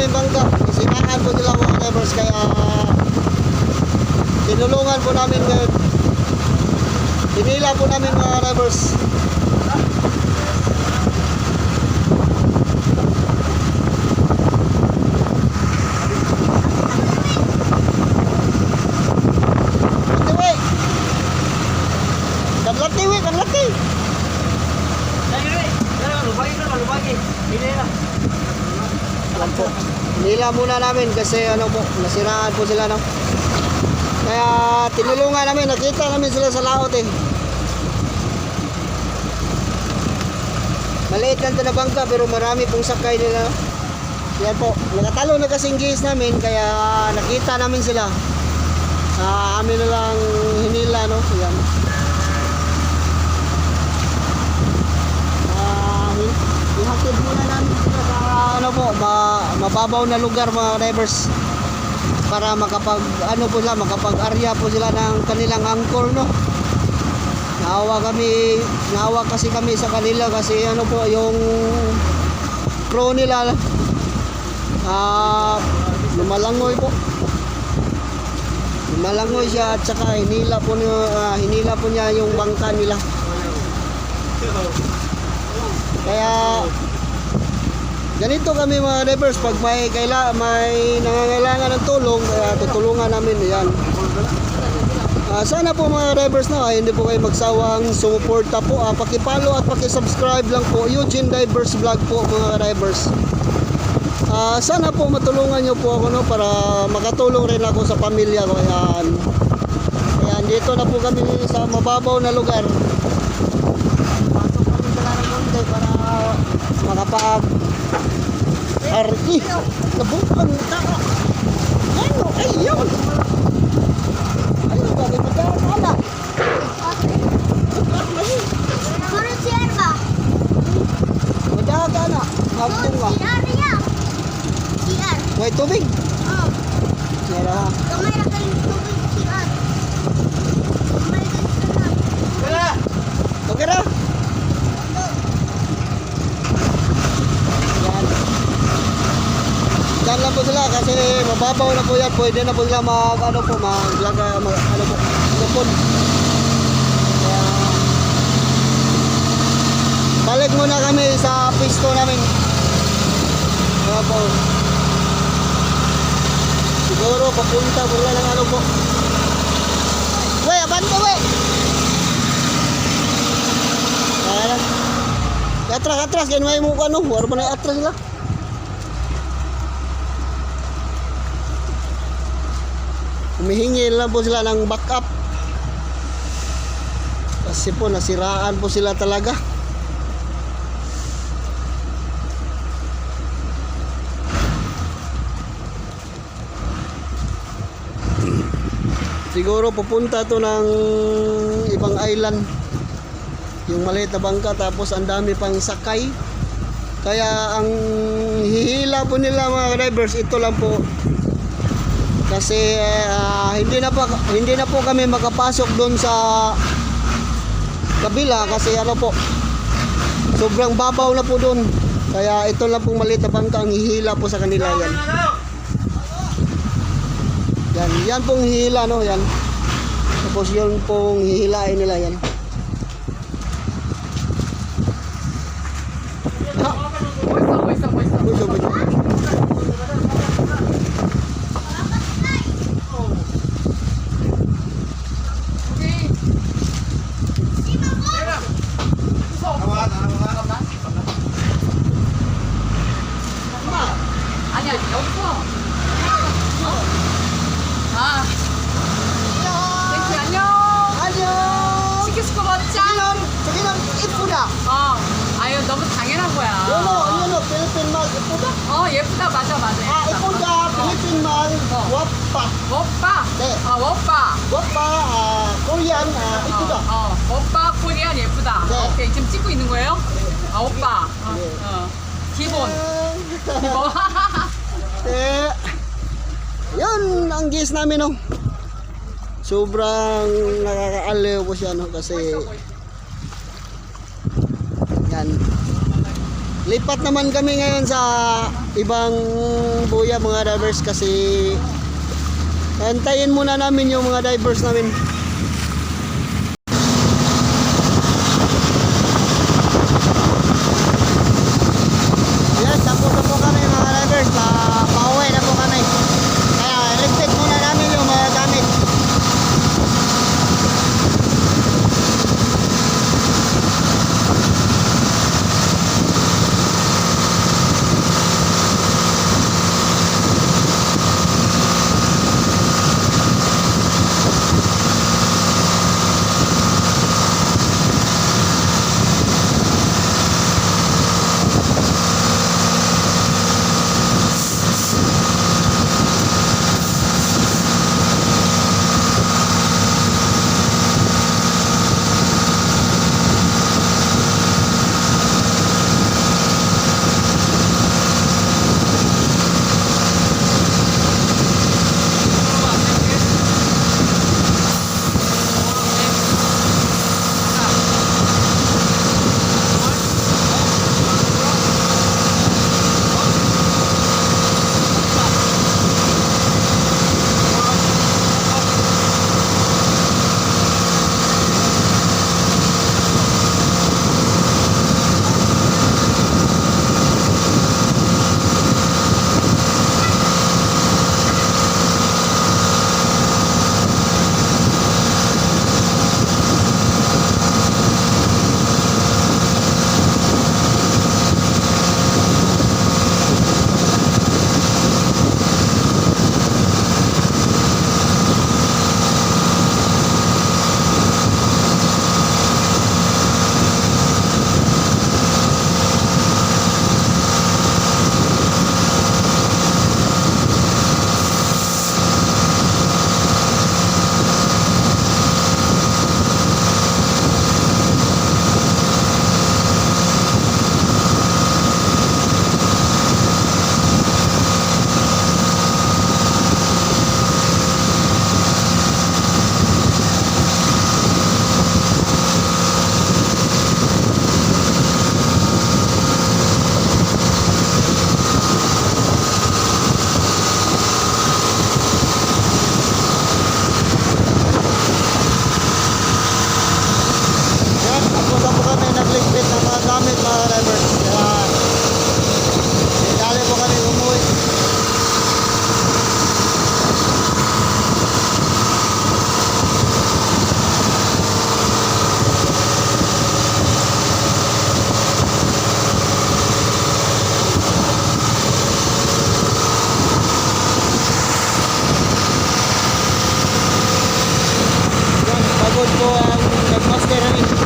namin bangka. Sinaan po nila mga drivers kaya tinulungan po namin ngayon. Pinila po namin mga drivers. Nila muna namin kasi ano po, nasiraan po sila no. Kaya tinulungan namin, nakita namin sila sa laot eh. Maliit lang ito na bangka pero marami pong sakay nila. Yan po, nakatalo na kasing gis namin kaya nakita namin sila. Sa amin na lang hinila no. Yan. Ah, uh, ihatid muna namin sila sa ano po, ma mababaw na lugar mga drivers para makapag ano po sila, makapag-arya po sila ng kanilang angkor no. Naawa kami, naawa kasi kami sa kanila kasi ano po yung pro nila ah lumalangoy po. Lumalangoy siya at saka hinila po niya, ah, hinila po niya yung bangka nila. Kaya ganito kami mga drivers pag may kaila may nangangailangan ng tulong kaya tutulungan namin yan. Ah, sana po mga drivers na ay hindi po kayo magsawang sumuporta po. Ah, paki-follow at paki-subscribe lang po Eugene Divers Vlog po mga drivers. Ah, sana po matulungan niyo po ako no para makatulong rin ako sa pamilya ko. Ayan. Ayan, dito na po kami sa mababaw na lugar. Laramonte para makapag RE. Nabukan na. Ano? Ayun! Ayun, bakit magkakala? Turun siar ba? Magkakala. Oh, Hapong nga. siar ya. Siar. May tubig. Oh, Meron ha. kamay na kayong tubig siar. Kamay na siar. Okay na. Yan. Yan lang po sila kasi mababaw na po yan. Pwede na po sila mag ano po mag, mag ano po. Lupon. Kaya balik muna kami sa pisto namin. Kaya po. Siguro papunta po lang ng ano po. Wey, abante wey! Kaya lang. Atras, atras. Kaya may mukha no. Wala pa na atras sila. Humihingi lang po sila ng backup. Kasi po nasiraan po sila talaga. Siguro pupunta to ng ibang island yung maliit na bangka tapos ang dami pang sakay kaya ang hihila po nila mga drivers ito lang po kasi ah, hindi na pa hindi na po kami makapasok doon sa kabila kasi ano po sobrang babaw na po doon kaya ito lang pong maliit na bangka ang hihila po sa kanila yan. yan yan pong hihila no yan. Tapos yun pong hihilain nila yan 이쁘다. 어 예쁘다 맞아 맞아 아 이쁘다 필리핀 말 와빠 오빠 네. 어 오빠 와빠 아 코리안 아 이쁘다. 어, 어 오빠 코리안 예쁘다 네. 오케이 지금 찍고 있는 거예요? 아 오빠 어, 네. 어. 기본 기본 Eh, yun ang gis namin no. Sobrang nakakaaliw ko siya no kasi yan. Lipat naman kami ngayon sa ibang buya mga divers kasi antayin muna namin yung mga divers namin. Pagod po ang nagmaster namin.